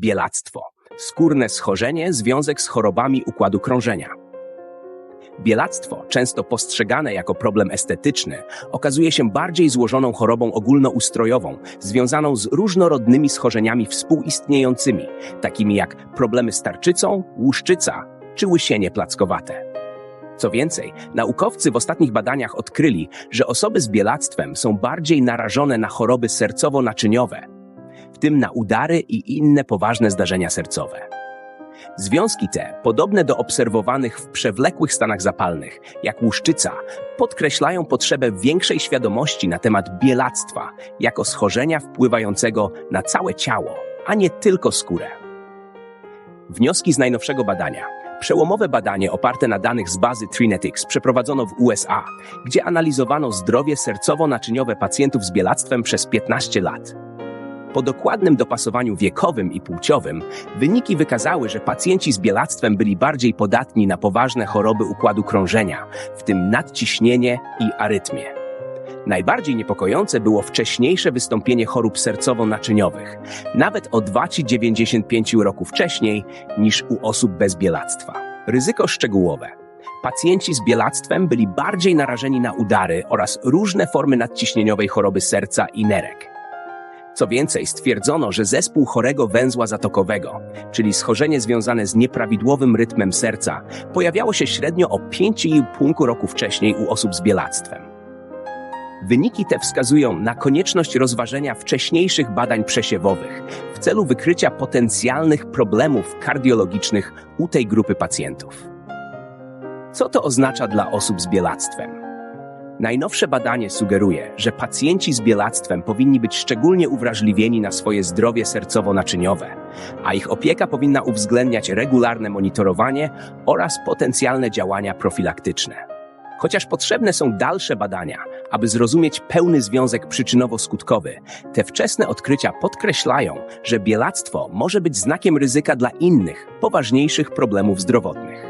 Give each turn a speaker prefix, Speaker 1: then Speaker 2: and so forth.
Speaker 1: Bielactwo. Skórne schorzenie, związek z chorobami układu krążenia. Bielactwo, często postrzegane jako problem estetyczny, okazuje się bardziej złożoną chorobą ogólnoustrojową, związaną z różnorodnymi schorzeniami współistniejącymi, takimi jak problemy z tarczycą, łuszczyca czy łysienie plackowate. Co więcej, naukowcy w ostatnich badaniach odkryli, że osoby z bielactwem są bardziej narażone na choroby sercowo-naczyniowe, tym na udary i inne poważne zdarzenia sercowe. Związki te, podobne do obserwowanych w przewlekłych stanach zapalnych, jak łuszczyca, podkreślają potrzebę większej świadomości na temat bielactwa jako schorzenia wpływającego na całe ciało, a nie tylko skórę. Wnioski z najnowszego badania. Przełomowe badanie oparte na danych z bazy Trinetics przeprowadzono w USA, gdzie analizowano zdrowie sercowo-naczyniowe pacjentów z bielactwem przez 15 lat. Po dokładnym dopasowaniu wiekowym i płciowym, wyniki wykazały, że pacjenci z bielactwem byli bardziej podatni na poważne choroby układu krążenia, w tym nadciśnienie i arytmię. Najbardziej niepokojące było wcześniejsze wystąpienie chorób sercowo-naczyniowych, nawet o 2,95 roku wcześniej niż u osób bez bielactwa. Ryzyko szczegółowe. Pacjenci z bielactwem byli bardziej narażeni na udary oraz różne formy nadciśnieniowej choroby serca i nerek. Co więcej, stwierdzono, że zespół chorego węzła zatokowego, czyli schorzenie związane z nieprawidłowym rytmem serca, pojawiało się średnio o 5,5 roku wcześniej u osób z bielactwem. Wyniki te wskazują na konieczność rozważenia wcześniejszych badań przesiewowych w celu wykrycia potencjalnych problemów kardiologicznych u tej grupy pacjentów. Co to oznacza dla osób z bielactwem? Najnowsze badanie sugeruje, że pacjenci z bielactwem powinni być szczególnie uwrażliwieni na swoje zdrowie sercowo-naczyniowe, a ich opieka powinna uwzględniać regularne monitorowanie oraz potencjalne działania profilaktyczne. Chociaż potrzebne są dalsze badania, aby zrozumieć pełny związek przyczynowo-skutkowy, te wczesne odkrycia podkreślają, że bielactwo może być znakiem ryzyka dla innych, poważniejszych problemów zdrowotnych.